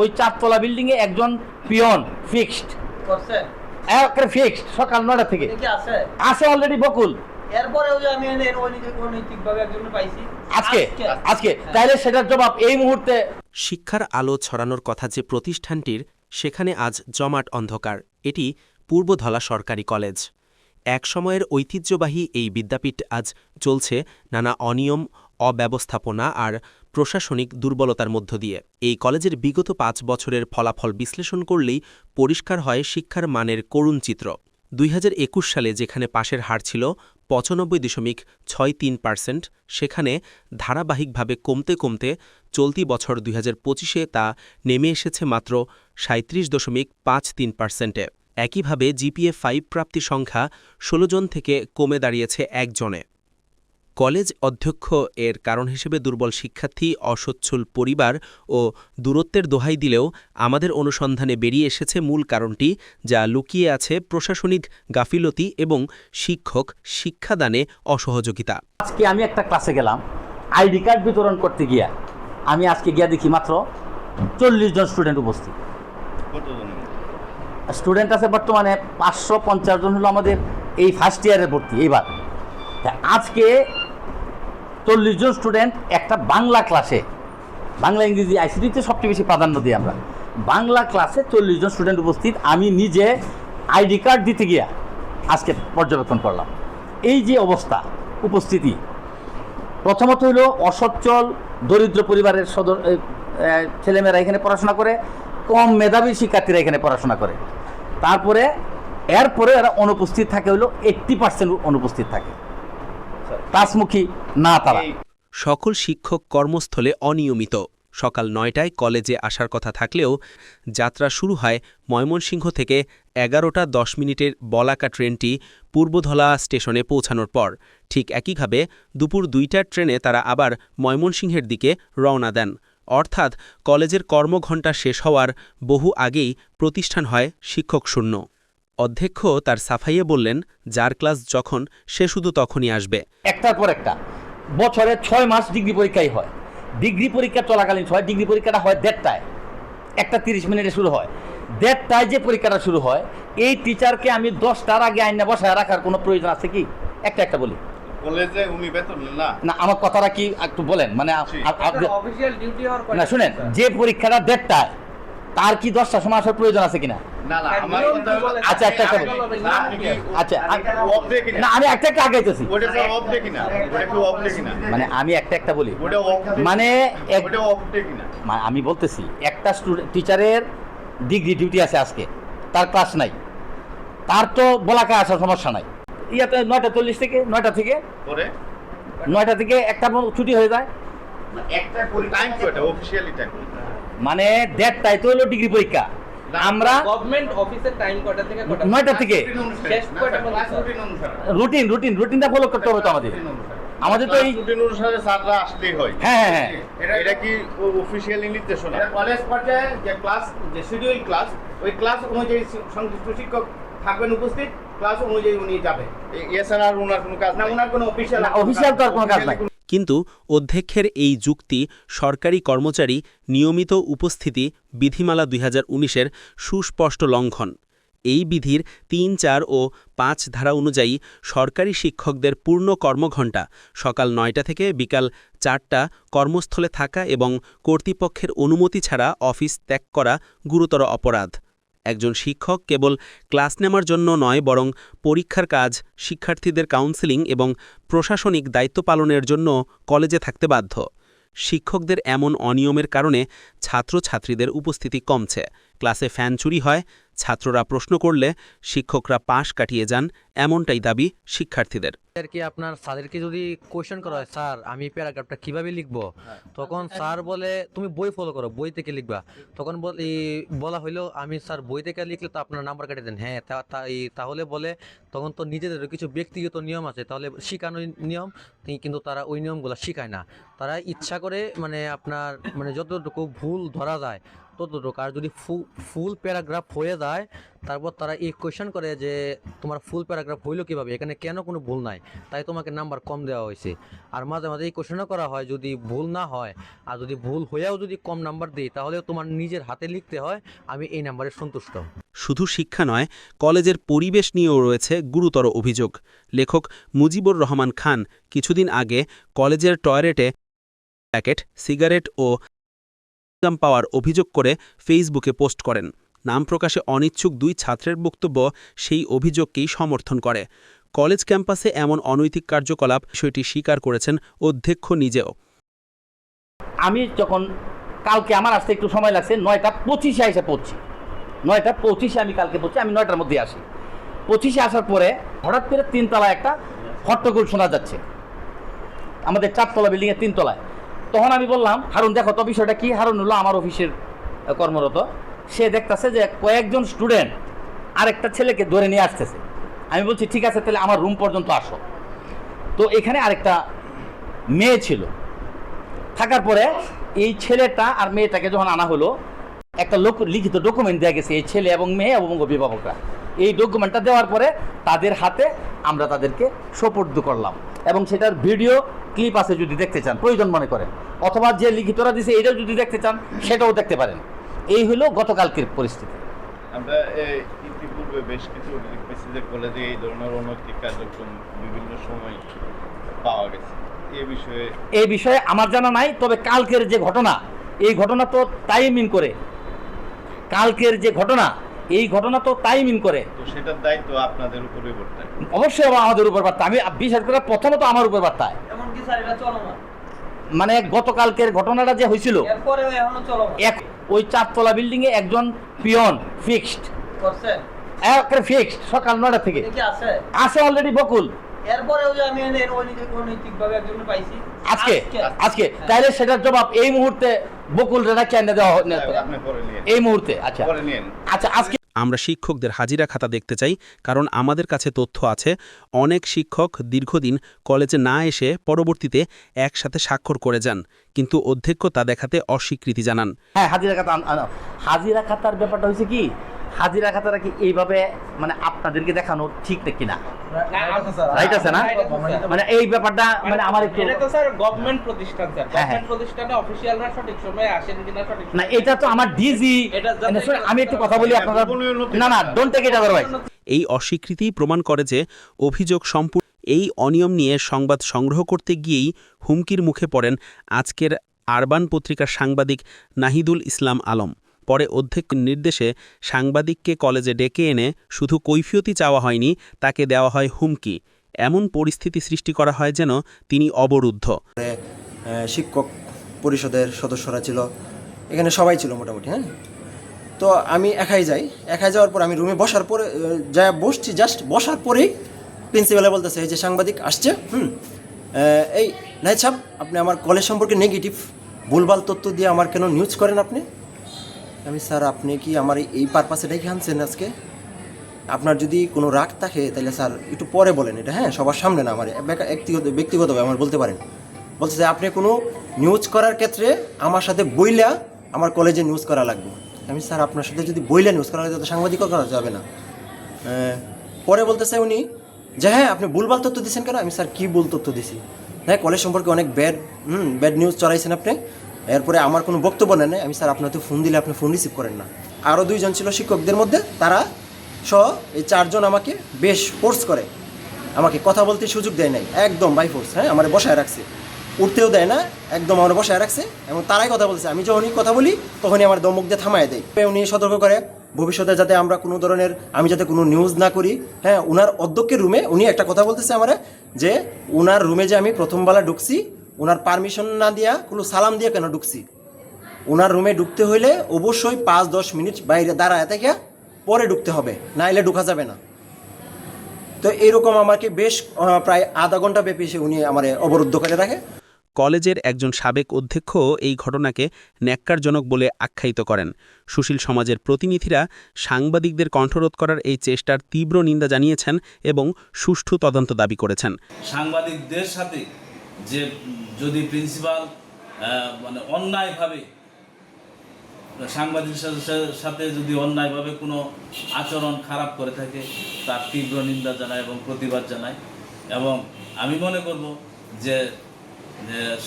ওই চারতলা বিল্ডিং এ একজন পিয়ন ফিক্সড একেবারে ফিক্সড সকাল নয়টা থেকে। আছে? আছে অলরেডি বকুল। আজকে আজকে? তাইলে সেটার জবাব এই মুহূর্তে শিক্ষার আলো ছড়ানোর কথা যে প্রতিষ্ঠানটির সেখানে আজ জমাট অন্ধকার। এটি পূর্বধলা সরকারি কলেজ। এক সময়ের ঐতিহ্যবাহী এই বিদ্যাপীঠ আজ চলছে নানা অনিয়ম অব্যবস্থাপনা আর প্রশাসনিক দুর্বলতার মধ্য দিয়ে। এই কলেজের বিগত পাঁচ বছরের ফলাফল বিশ্লেষণ করলেই পরিষ্কার হয় শিক্ষার মানের করুণ চিত্র। দুই হাজার একুশ সালে যেখানে পাশের হার ছিল পঁচানব্বই দশমিক ছয় তিন পার্সেন্ট, সেখানে ধারাবাহিকভাবে কমতে কমতে চলতি বছর দুই হাজার তা নেমে এসেছে মাত্র সাঁত্রিশ দশমিক পাঁচ তিন পার্সেন্টে। একইভাবে জিপিএ ফাইভ প্রাপ্তি সংখ্যা ষোলো জন থেকে কমে দাঁড়িয়েছে একজনে। কলেজ অধ্যক্ষ এর কারণ হিসেবে দুর্বল শিক্ষার্থী, অসচ্ছল পরিবার ও দূরত্বের দোহাই দিলেও আমাদের অনুসন্ধানে বেরিয়ে এসেছে মূল কারণটি, যা লুকিয়ে আছে প্রশাসনিক গাফিলতি এবং শিক্ষক শিক্ষাদানে অসহযোগিতা। আজকে আমি একটা ক্লাসে গেলাম, আইডি কার্ড বিতরণ করতে গিয়া। আমি আজকে গিয়া দেখি মাত্র চল্লিশ জন স্টুডেন্ট উপস্থিত। স্টুডেন্ট আছে বর্তমানে পাঁচশো পঞ্চাশ জন হলো আমাদের এই ফার্স্ট ইয়ারে ভর্তি, এইবার। আজকে চল্লিশ জন স্টুডেন্ট একটা বাংলা ক্লাসে বাংলা, ইংরেজি আইসিটিতে সবচেয়ে বেশি প্রাধান্য দিই আমরা। বাংলা ক্লাসে চল্লিশ জন স্টুডেন্ট উপস্থিত, আমি নিজে আইডি কার্ড দিতে গিয়া আজকে পর্যবেক্ষণ করলাম। এই যে অবস্থা, উপস্থিতি, প্রথমত হলো অসচ্ছল, দরিদ্র পরিবারের সদর ছেলেমেয়েরা এখানে পড়াশোনা করে, কম মেধাবী শিক্ষার্থীরা এখানে পড়াশোনা করে। তারপরে, এরপরে এরা অনুপস্থিত থাকে হলো এইট্টি পার্সেন্ট অনুপস্থিত থাকে। ক্লাসমুখী না তারা। সকল শিক্ষক কর্মস্থলে অনিয়মিত। সকাল নয়টায় কলেজে আসার কথা থাকলেও যাত্রা শুরু হয় ময়মনসিংহ থেকে এগারোটা দশ মিনিটের বলাকা ট্রেনটি পূর্বধলা স্টেশনে পৌঁছানোর পর। ঠিক একইভাবে দুপুর দুইটার ট্রেনে তারা আবার ময়মনসিংহের দিকে রওনা দেন। অর্থাৎ কলেজের কর্মঘণ্টা শেষ হওয়ার বহু আগেই প্রতিষ্ঠান হয় শিক্ষক শূন্য। অধ্যক্ষ তার সাফাইয়ে বললেন যার ক্লাস যখন সে শুধু তখনই আসবে। একটার পর একটা। বছরে ছয় মাস ডিগ্রি পরীক্ষাই হয়। ডিগ্রি পরীক্ষা চলাকালীন হয় ডিগ্রি পরীক্ষাটা হয় দেড়টায়। একটা তিরিশ মিনিটে শুরু হয়। দেড়টায় যে পরীক্ষাটা শুরু হয় এই টিচারকে আমি দশটার আগে আইনে বসায় রাখার কোনো প্রয়োজন আছে কি? একটা একটা বলি। কলেজে উনি বেতন না? না আমার কথাটা কি একটু বলেন? মানে। না শুনেন যে পরীক্ষাটা দেড়টায় তার কি দশটার সময় আসার প্রয়োজন আছে কিনা? বলে- আচ্ছা, একটা একটা আচ্ছা আ- অফ ডে কিনা না আমি একটা একটা আগাইতেছি মানে আমি একটা একটা বলি। মানে মানে আমি বলতেছি একটা টিচারের ডিগ্রি ডিউটি আছে আজকে তার ক্লাস নাই। তার তো বলাকা আসার সমস্যা নাই। ইয়াতে নয়টা চল্লিশ থেকে নয়টা থেকে নয়টা থেকে একটা ছুটি হয়ে যায়। একটা টাইম কয়টা অফিশিয়ালি টাইম মানে দেড়টায় তো হলো ডিগ্রি পরীক্ষা। আমরা গভর্নমেন্ট অফিসের টাইম কটা থেকে কটা নয়টা থেকে। শেষ পর্যন্ত? রুটিন রুটিন রুটিন রুটিনটা ফলো করতে হবে তো আমাদের। আমাদের তো এই রুটিন অনুসারে স্যাররা আসলেই হয়। হ্যাঁ হ্যাঁ হ্যাঁ। এটা কি অফিসিয়ালি নির্দেশনা কলেজ পর্যায়ে যে ক্লাস যে শিডিউল ক্লাস ওই ক্লাস অনুযায়ী সংশ্লিষ্ট শিক্ষক থাকবেন উপস্থিত ক্লাস অনুযায়ী উনি যাবেন এছাড়া আর ওনার কোনো কাজ না ওনার কোনো অফিসিয়াল official তো আর কোনো কাজ নাই। কিন্তু অধ্যক্ষের এই যুক্তি সরকারি কর্মচারী নিয়মিত উপস্থিতি বিধিমালা দুই হাজার সুস্পষ্ট লঙ্ঘন। এই বিধির তিন, চার ও পাঁচ ধারা অনুযায়ী সরকারি শিক্ষকদের পূর্ণ কর্মঘণ্টা সকাল নয়টা থেকে বিকাল চারটা কর্মস্থলে থাকা এবং কর্তৃপক্ষের অনুমতি ছাড়া অফিস ত্যাগ করা গুরুতর অপরাধ। একজন শিক্ষক কেবল ক্লাস নেওয়ার জন্য নয়, বরং পরীক্ষার কাজ, শিক্ষার্থীদের কাউন্সেলিং এবং প্রশাসনিক দায়িত্ব পালনের জন্য কলেজে থাকতে বাধ্য। শিক্ষকদের এমন অনিয়মের কারণে ছাত্রছাত্রীদের উপস্থিতি কমছে। ক্লাসে ফ্যান চুরি হয়, ছাত্ররা প্রশ্ন করলে শিক্ষকরা পাশ কাটিয়ে যান, এমনটাই দাবি শিক্ষার্থীদের। কি আপনার স্যারকে যদি কোয়েশ্চেন করা হয়, স্যার, আমি প্যারাগ্রাফটা কীভাবে লিখব? তখন স্যার বলে, তুমি বই ফলো করো, বই থেকে লিখবা। তখন বল- হইল, আমি স্যার বই থেকে লিখলে তো আপনার নাম্বার কেটে দেন। হ্যাঁ তাহলে বলে, তখন তো নিজেদের কিছু ব্যক্তিগত নিয়ম আছে, তাহলে শিখানোর নিয়ম কিন্তু তারা ওই নিয়মগুলো শিখায় না। তারা ইচ্ছা করে মানে আপনার মানে যতটুকু ভুল ধরা যায় ততটুকু। আর যদি ফুল প্যারাগ্রাফ হয়ে যায়, তারপর তারা এই কোয়েশ্চেন করে যে, তোমার ফুল প্যারাগ্রাফ হইল কীভাবে? এখানে কেন কোনো ভুল নাই? তাই তোমাকে নাম্বার কম দেওয়া হয়েছে। আর মাঝে মাঝে এই কোয়েশ্চেনও করা হয়, যদি ভুল না হয়, আর যদি ভুল হয়েও যদি কম নাম্বার দিই তাহলে তোমার নিজের হাতে লিখতে হয়, আমি এই নাম্বারে সন্তুষ্ট। শুধু শিক্ষা নয়, কলেজের পরিবেশ নিয়েও রয়েছে গুরুতর অভিযোগ। লেখক মুজিবুর রহমান খান কিছুদিন আগে কলেজের টয়লেটে প্যাকেট, সিগারেট ও গাম পাওয়ার অভিযোগ করে ফেসবুকে পোস্ট করেন। নাম প্রকাশে অনিচ্ছুক দুই ছাত্রের বক্তব্য সেই অভিযোগকেই সমর্থন করে। কলেজ ক্যাম্পাসে এমন অনৈতিক কার্যকলাপ বিষয়টি স্বীকার করেছেন অধ্যক্ষ নিজেও। আমি যখন কালকে আমার আসতে একটু সময় লাগছে, নয়টা পঁচিশে এসে পড়ছি। নয়টা পঁচিশে আমি কালকে পড়ছি, আমি নয়টার মধ্যে আসি। পঁচিশে আসার পরে হঠাৎ করে তিনতলায় একটা হট্টগোল শোনা যাচ্ছে। আমাদের চারতলা বিল্ডিংয়ের তিনতলায়। তখন আমি বললাম, হারুন, দেখো তো বিষয়টা কি? হারুন হলো আমার অফিসের কর্মরত। সে দেখতাছে যে কয়েকজন স্টুডেন্ট আরেকটা ছেলেকে ধরে নিয়ে আসতেছে। আমি বলছি, ঠিক আছে, তাহলে আমার রুম পর্যন্ত আসো। তো এখানে আরেকটা মেয়ে ছিল। থাকার পরে এই ছেলেটা আর মেয়েটাকে যখন আনা হলো, একটা লোক লিখিত ডকুমেন্ট দেওয়া গেছে, এই ছেলে এবং মেয়ে এবং অভিভাবকরা। এই ডকুমেন্টটা দেওয়ার পরে তাদের হাতে আমরা তাদেরকে সোপর্দ করলাম এবং সেটার ভিডিও ক্লিপ আছে যদি দেখতে চান প্রয়োজন মনে করেন। অথবা যে লিখিতরা দিছে এটাও যদি দেখতে চান সেটাও দেখতে পারেন। এই হলো গতকালকের পরিস্থিতি। আমরা এই, ইতিপূর্বে বেশ কিছু দেখতেছি যে কলেজে এই ধরনের অনৈতিক কার্যক্রম বিভিন্ন সময় পাওয়া গেছে। এ বিষয়ে এই বিষয়ে আমার জানা নাই তবে কালকের যে ঘটনা এই ঘটনা তো তাই মিন করে। কালকের যে ঘটনা এই ঘটনা তো তাই মিন করে। তো সেটার দায়িত্ব আপনাদের উপরে বর্তায়। অবশ্যই আমাদের উপর বার্তা আমি বিশেষ করে প্রথমত আমার উপর বার্তায়। মানে গতকালকের ঘটনাটা যে হয়েছিল এরপরেও এখনও এক ওই চারতলা বিল্ডিং এ একজন পিয়ন ফিক্সড ফিক্সড সকাল নয়টা থেকে। আছে? আছে অলরেডি বকুল। আজকে আজকে। তাইলে সেটার জবাব এই মুহূর্তে বকুল রেডা কেন দেওয়া হ- আপনি পরে নিয়েন এই মুহূর্তে আচ্ছা। আচ্ছা আজকে আমরা শিক্ষকদের হাজিরা খাতা দেখতে চাই, কারণ আমাদের কাছে তথ্য আছে। অনেক শিক্ষক দীর্ঘদিন কলেজে না এসে পরবর্তীতে একসাথে স্বাক্ষর করে যান, কিন্তু অধ্যক্ষ তা দেখাতে অস্বীকৃতি জানান। হ্যাঁ হাজিরা খাতা হাজিরা খাতার ব্যাপারটা হয়েছে কি হাজিরা খাতাটা কি এইভাবে মানে আপনাদেরকে দেখানো ঠিক না কিনা? রাইট আছে না? মানে এই ব্যাপারটা মানে আমার একটু এটা তো স্যার গভর্নমেন্ট প্রতিষ্ঠান স্যার হ্যাঁ, হ্যাঁ। প্রতিষ্ঠানে অফিসিয়ালরা সঠিক সময়ে আসেন কিনা সঠিক না এটা তো আমার ডিজি আমি একটু কথা বলি আপনারা না না ডোন্ট টেক ইট আদারওয়াইজ এই অস্বীকৃতিই প্রমাণ করে যে অভিযোগ সম্পূর্ণ এই অনিয়ম নিয়ে সংবাদ সংগ্রহ করতে গিয়েই হুমকির মুখে পড়েন আজকের আরবান পত্রিকার সাংবাদিক নাহিদুল ইসলাম আলম। পরে অধ্যক্ষের নির্দেশে সাংবাদিককে কলেজে ডেকে এনে শুধু কৈফিয়তি চাওয়া হয়নি, তাকে দেওয়া হয় হুমকি। এমন পরিস্থিতি সৃষ্টি করা হয় যেন তিনি অবরুদ্ধ। শিক্ষক পরিষদের সদস্যরা ছিল। এখানে সবাই ছিল মোটামুটি হ্যাঁ? তো আমি একাই যাই। একাই যাওয়ার পর আমি রুমে বসার পরে যা বসছি, জাস্ট বসার পরেই প্রিন্সিপালে বলতেছে, এই যে সাংবাদিক আসছে, হুম? এই নাই সাহেব, আপনি আমার কলেজ সম্পর্কে নেগেটিভ ভুলভাল তথ্য দিয়ে আমার কেন নিউজ করেন আপনি? আমি স্যার, আপনি কি আমার এই- পারপাসে ডেকে আনছেন আজকে? আপনার যদি কোনো রাগ থাকে, তাহলে স্যার একটু পরে বলেন এটা হ্যাঁ? সবার সামনে না, আমার ব্যক্তিগত ব্যক্তিগতভাবে আমার বলতে পারেন। বলছে যে, আপনি কোনো নিউজ করার ক্ষেত্রে আমার সাথে বইলা আমার কলেজে নিউজ করা লাগবে। আমি, স্যার, আপনার সাথে যদি বইলা নিউজ করা লাগে তো সাংবাদিকও করা যাবে না। পরে বলতেছে উনি, যে হ্যাঁ আপনি ভুলভাল তথ্য দিচ্ছেন কেন? আমি, স্যার, কী ভুল তথ্য দিছি হ্যাঁ কলেজ সম্পর্কে অনেক ব্যাড হুম ব্যাড নিউজ চড়াইছেন আপনি। এরপরে আমার কোনো বক্তব্য নাই। আমি স্যার আপনার তো ফোন দিলে আপনি ফোন রিসিভ করেন না। আরও দুইজন ছিল শিক্ষকদের মধ্যে, তারা সহ এই চারজন আমাকে বেশ ফোর্স করে। আমাকে কথা বলতে সুযোগ দেয় নাই, একদম বাই ফোর্স হ্যাঁ আমার বসায় রাখছে। উঠতেও দেয় না, একদম আমার বসায় রাখছে এবং তারাই কথা বলছে আমি যখনই কথা বলি, তখনই আমার দমক দিয়ে থামায় দেয়। উনি সতর্ক করে, ভবিষ্যতে যাতে আমরা কোনো ধরনের, আমি যাতে কোনো নিউজ না করি হ্যাঁ ওনার অধ্যক্ষের রুমে উনি একটা কথা বলতেছে আমার যে ওনার রুমে যে আমি প্রথমবেলা ঢুকছি উনার পারমিশন না দিয়া কোনো সালাম দিয়ে কেন ঢুকছি? ওনার রুমে ঢুকতে হইলে অবশ্যই পাঁচ দশ মিনিট বাইরে দাঁড়ায় থেকে পরে ঢুকতে হবে না এলে ঢুকা যাবে না। তো এরকম আমাকে বেশ প্রায় আধা ঘণ্টা ব্যাপী সে উনি আমার অবরুদ্ধ করে রাখে কলেজের একজন সাবেক অধ্যক্ষ এই ঘটনাকে ন্যাক্কারজনক বলে আখ্যায়িত করেন। সুশীল সমাজের প্রতিনিধিরা সাংবাদিকদের কণ্ঠরোধ করার এই চেষ্টার তীব্র নিন্দা জানিয়েছেন এবং সুষ্ঠু তদন্ত দাবি করেছেন। সাংবাদিকদের সাথে যে যদি প্রিন্সিপাল মানে অন্যায়ভাবে সাংবাদিকের সাথে- যদি অন্যায়ভাবে কোনো আচরণ খারাপ করে থাকে, তার তীব্র নিন্দা জানায় এবং প্রতিবাদ জানায়। এবং আমি মনে করব যে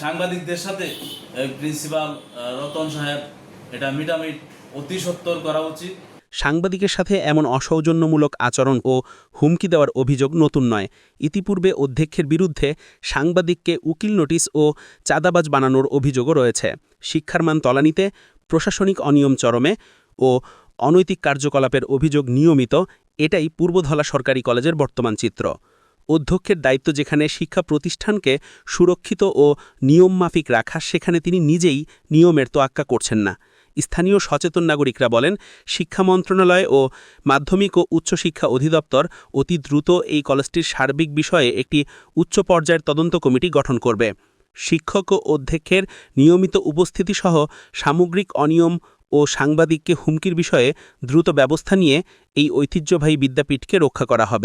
সাংবাদিকদের সাথে প্রিন্সিপাল রতন সাহেব, এটা মিটামিট অতি সত্তর করা উচিত। সাংবাদিকের সাথে এমন অসৌজন্যমূলক আচরণ ও হুমকি দেওয়ার অভিযোগ নতুন নয়। ইতিপূর্বে অধ্যক্ষের বিরুদ্ধে সাংবাদিককে উকিল নোটিশ ও চাঁদাবাজ বানানোর অভিযোগও রয়েছে। শিক্ষার মান তলানিতে, প্রশাসনিক অনিয়ম চরমে ও অনৈতিক কার্যকলাপের অভিযোগ নিয়মিত, এটাই পূর্বধলা সরকারি কলেজের বর্তমান চিত্র। অধ্যক্ষের দায়িত্ব যেখানে শিক্ষা প্রতিষ্ঠানকে সুরক্ষিত ও নিয়মমাফিক রাখা, সেখানে তিনি নিজেই নিয়মের তোয়াক্কা করছেন না। স্থানীয় সচেতন নাগরিকরা বলেন, শিক্ষা মন্ত্রণালয় ও মাধ্যমিক ও উচ্চশিক্ষা অধিদপ্তর অতি দ্রুত এই কলেজটির সার্বিক বিষয়ে একটি উচ্চ পর্যায়ের তদন্ত কমিটি গঠন করবে। শিক্ষক ও অধ্যক্ষের নিয়মিত উপস্থিতিসহ সামগ্রিক অনিয়ম ও সাংবাদিককে হুমকির বিষয়ে দ্রুত ব্যবস্থা নিয়ে এই ঐতিহ্যবাহী বিদ্যাপীঠকে রক্ষা করা হবে।